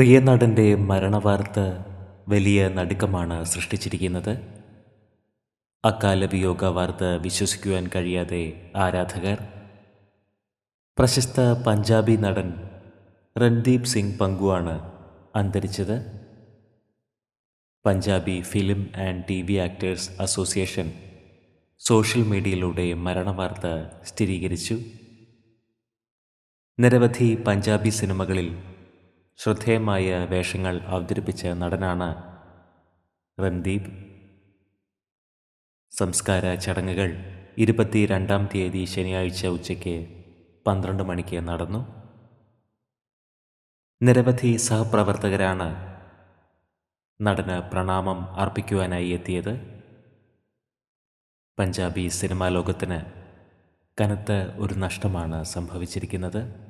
പ്രിയ നടന്റെ മരണവാർത്ത വലിയ നടുക്കമാണ് സൃഷ്ടിച്ചിരിക്കുന്നത്. അക്കാല വിയോഗ വാർത്ത വിശ്വസിക്കുവാൻ കഴിയാതെ ആരാധകർ പ്രശസ്ത പഞ്ചാബി നടൻ രൺദീപ് സിംഗ് പങ്കുവാണ് അന്തരിച്ചത്. Punjabi film and T V actors association social മീഡിയയിലൂടെ മരണവാർത്ത സ്ഥിരീകരിച്ചു. നിരവധി പഞ്ചാബി സിനിമകളിൽ ശ്രദ്ധേയമായ വേഷങ്ങൾ അവതരിപ്പിച്ച നടനാണ് രൺദീപ്. സംസ്കാര ചടങ്ങുകൾ ഇരുപത്തി രണ്ടാം തീയതി ശനിയാഴ്ച ഉച്ചയ്ക്ക് പന്ത്രണ്ട് മണിക്ക് നടന്നു. നിരവധി സഹപ്രവർത്തകരാണ് നടന് പ്രണാമം അർപ്പിക്കുവാനായി എത്തിയത്. പഞ്ചാബി സിനിമാ ലോകത്തിന് കനത്ത ഒരു നഷ്ടമാണ് സംഭവിച്ചിരിക്കുന്നത്.